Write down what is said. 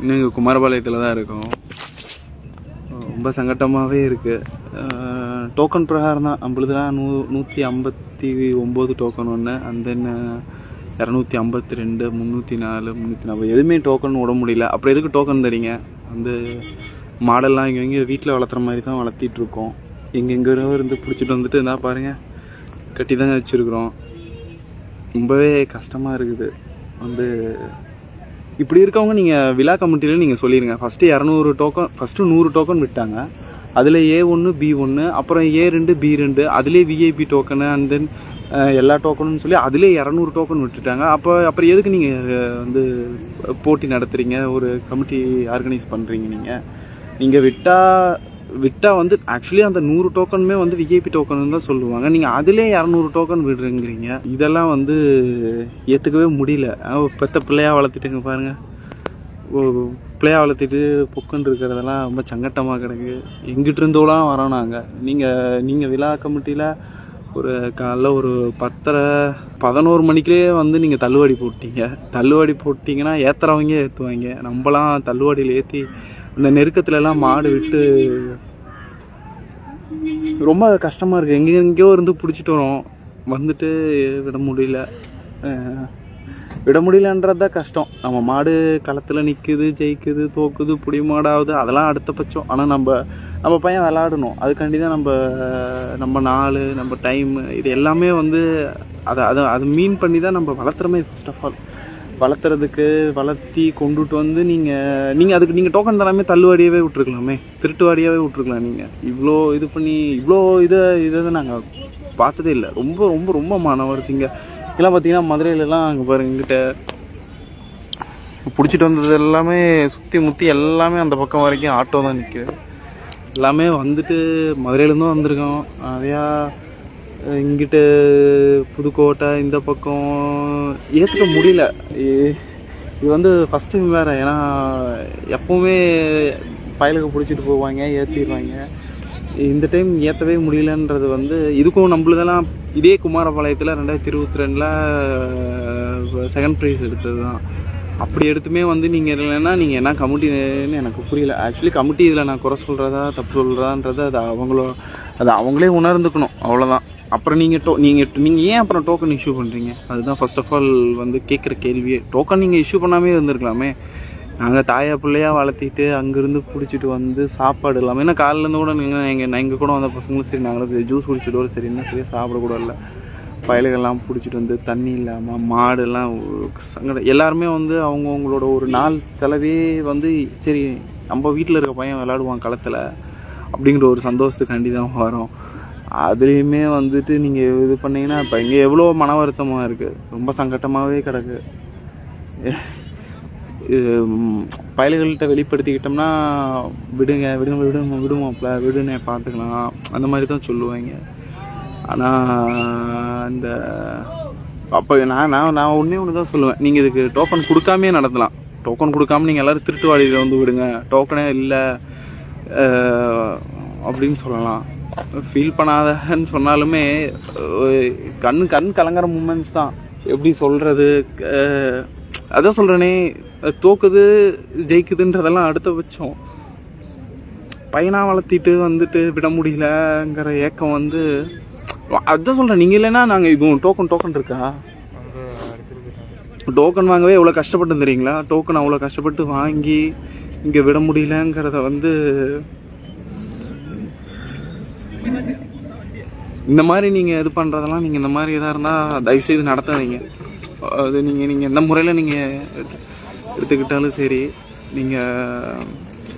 இன்னும் இங்கே குமாரபாளையத்தில் தான் இருக்கோம். ரொம்ப சங்கட்டமாகவே இருக்குது டோக்கன் பிரகாரம் தான். நம்மளுதுலாம் நூ நூற்றி ஐம்பத்தி ஒம்பது டோக்கன் ஒன்று அந்த தென் இரநூத்தி ஐம்பத்தி ரெண்டு முந்நூற்றி நாலு முந்நூற்றி நாற்பது எதுவுமே டோக்கன் விட முடியல. அப்புறம் எதுக்கு டோக்கன் தரீங்க? வந்து மாடெல்லாம் இங்கே இங்கே வீட்டில் வளர்த்துற மாதிரி தான் வளர்த்திட்ருக்கோம் எங்கெங்கே இருந்து பிடிச்சிட்டு வந்துட்டு இருந்தால் பாருங்கள் கட்டி தாங்க வச்சுருக்குறோம். ரொம்பவே கஷ்டமாக இருக்குது. வந்து இப்படி இருக்கவங்க நீங்கள் விழா கமிட்டியில் நீங்கள் சொல்லிடுங்க ஃபஸ்ட்டு இரநூறு டோக்கன் ஃபஸ்ட்டு நூறு டோக்கன் விட்டாங்க. அதில் ஏ ஒன்று பி ஒன்று அப்புறம் ஏ ரெண்டு பி ரெண்டு அதிலே விஐபி டோக்கனு அண்ட் தென் எல்லா டோக்கனும் சொல்லி அதிலே இரநூறு டோக்கன் விட்டுட்டாங்க. அப்போ அப்புறம் எதுக்கு நீங்கள் வந்து போட்டி நடத்துகிறீங்க ஒரு கமிட்டி ஆர்கனைஸ் பண்ணுறீங்க நீங்கள் நீங்கள் விட்டால் விட்டால் வந்து ஆக்சுவலி அந்த நூறு டோக்கனுமே வந்து விஐபி டோக்கன் தான் சொல்லுவாங்க. நீங்கள் அதிலே இரநூறு டோக்கன் விடுறீங்கிறீங்க. இதெல்லாம் வந்து ஏற்றுக்கவே முடியல. பெத்த பிள்ளையாக வளர்த்துட்டுங்க பாருங்கள் பிள்ளையாக வளர்த்துட்டு வளர்த்திட்டு பொக்குன்னு இருக்கிறதெல்லாம் ரொம்ப சங்கட்டமாக கிடக்கு. எங்கிட்ட இருந்தோலாம் வரோம் நாங்கள் நீங்கள் நீங்கள் விழா கமிட்டியில் ஒரு காலைல ஒரு பத்தரை பதினோரு மணிக்கே வந்து நீங்கள் தள்ளுவாடி போட்டீங்க. தள்ளுவாடி போட்டிங்கன்னா ஏற்றுறவங்க ஏற்றுவாங்க நம்மலாம் தள்ளுவாடியில் ஏற்றி இந்த நெருக்கத்துலலாம் மாடு விட்டு ரொம்ப கஷ்டமாக இருக்குது எங்கே எங்கேயோ இருந்து பிடிச்சிட்டு வரோம். வந்துட்டு விட முடியல. விட முடியலன்றது தான் கஷ்டம். நம்ம மாடு களத்தில் நிற்குது ஜெயிக்குது தோக்குது புடி மாடாகுது அதெல்லாம் அடுத்த பட்சம். ஆனால் நம்ம நம்ம பையன் விளாடணும் அதுக்காண்டி தான் நம்ம நம்ம நாள் நம்ம டைம் இது எல்லாமே வந்து அதை அதை அது மீன் பண்ணி தான் நம்ம வளர்த்துறமே ஃபஸ்ட் ஆஃப் ஆல் வளர்த்துறதுக்கு வளர்த்தி கொண்டுட்டு வந்து நீங்கள் நீங்கள் அதுக்கு நீங்கள் டோக்கன் தராமே தள்ளுவாடியாகவே விட்ருக்கலாமே திருட்டுவாடியாகவே விட்ருக்கலாம் நீங்கள் இவ்வளோ இது பண்ணி இவ்வளோ இதை இதை நாங்கள் பார்த்ததே இல்லை. ரொம்ப ரொம்ப ரொம்ப மாணவர்த்திங்க இதெல்லாம் பார்த்தீங்கன்னா மதுரையிலலாம் அங்கே பாருங்க எங்கிட்ட பிடிச்சிட்டு வந்தது எல்லாமே சுற்றி முற்றி எல்லாமே அந்த பக்கம் வரைக்கும் ஆட்டோ தான் நிற்குது எல்லாமே வந்துட்டு மதுரையிலேருந்தும் வந்திருக்கோம். நிறையா இங்கிட்டு புதுக்கோட்டை இந்த பக்கம் ஏற்றுக்க முடியல. இ- இது வந்து ஃபஸ்ட் டைம் வேறு. ஏன்னா எப்போவுமே பயலுக்கு பிடிச்சிட்டு போவாங்க ஏற்றிடுவாங்க இந்த டைம் ஏற்றவே முடியலன்றது வந்து இதுக்கும் நம்மளுதெல்லாம் இதே குமாரபாளையத்தில் ரெண்டாயிரத்தி இருபத்தி ரெண்டில் செகண்ட் ப்ரைஸ் எடுத்தது தான் அப்படி எடுத்துமே வந்து நீங்கள் இல்லைன்னா நீங்கள் என்ன கமிட்டின்னு எனக்கு புரியல. ஆக்சுவலி கமிட்டி இதில் நான் குறை சொல்கிறதா தப்பு சொல்கிறதான்றது அது அவங்களோ அது அவங்களே உணர்ந்துக்கணும். அவ்வளோதான் அப்புறம் நீங்கள் டோ நீங்கள் நீங்கள் ஏன் அப்புறம் டோக்கன் இஷ்யூ பண்ணுறீங்க அதுதான் ஃபர்ஸ்ட் ஆஃப் ஆல் வந்து கேட்குற கேள்வியே. டோக்கன் நீங்கள் இஷ்யூ பண்ணாமே இருந்திருக்கலாமே. நாங்கள் தாயா பிள்ளையாக வளர்த்திட்டு அங்கேருந்து பிடிச்சிட்டு வந்து சாப்பாடு இல்லாமல் ஏன்னா காலையிலேருந்து கூட நீங்கள் எங்கள் எங்கள் கூட வந்த பசங்களும் சரி நாங்களும் ஜூஸ் குடிச்சிட்டு சரி இன்னும் சரியாக சாப்பிடக்கூட இல்லை. பயலுகள்லாம் பிடிச்சிட்டு வந்து தண்ணி இல்லாமல் மாடுலாம் சங்கட எல்லாருமே வந்து அவங்கவுங்களோட ஒரு நாள் செலவே வந்து சரி நம்ம வீட்டில் இருக்க பையன் விளாடுவான் களத்தில் அப்படிங்கிற ஒரு சந்தோஷத்துக்காண்டி தான் வரோம். அதுலேயுமே வந்துட்டு நீங்கள் இது பண்ணீங்கன்னா இப்போ இங்கே எவ்வளோ மன வருத்தமாக இருக்குது ரொம்ப சங்கட்டமாகவே கிடக்கு. இது பயல்கள்கிட்ட வெளிப்படுத்திக்கிட்டோம்னா விடுங்க விடுங்க விடுங்க விடுவோம்ல விடுன்னு பார்த்துக்கலாம். அந்த மாதிரி தான் சொல்லுவாங்க. ஆனால் இந்த அப்போ நான் நான் நான் ஒன்றே ஒன்று தான் சொல்லுவேன். நீங்கள் இதுக்கு டோக்கன் கொடுக்காமே நடத்தலாம். டோக்கன் கொடுக்காம நீங்கள் எல்லோரும் திருட்டுவாடியில் வந்து விடுங்க. டோக்கனே இல்லை அப்படின்னு சொல்லலாம். ஃபீல் பண்ணாதன்னு சொன்னாலுமே கண் கண் கலங்குற மூமெண்ட்ஸ் தான். எப்படி சொல்கிறது அதான் சொல்கிறேனே தோக்குது ஜெயிக்குதுன்றதெல்லாம் அடுத்த பட்சம். பையனாக வளர்த்திட்டு வந்துட்டு விட முடியலங்கிற ஏக்கம் வந்து அதான் சொல்கிறேன் நீங்கள் இல்லைன்னா நாங்கள் இப்போ டோக்கன் டோக்கன் இருக்கா? டோக்கன் வாங்கவே எவ்வளோ கஷ்டப்பட்டு தெரியுங்களா? டோக்கன் அவ்வளோ கஷ்டப்பட்டு வாங்கி இங்கே விட முடியலங்கிறத வந்து இந்த மாதிரி நீங்கள் இது பண்ணுறதெல்லாம் நீங்கள் இந்த மாதிரி இதாக இருந்தால் தயவுசெய்து நடத்தாதீங்க. அது நீங்கள் நீங்கள் எந்த முறையில் நீங்கள் எடுத்துக்கிட்டாலும் சரி நீங்கள்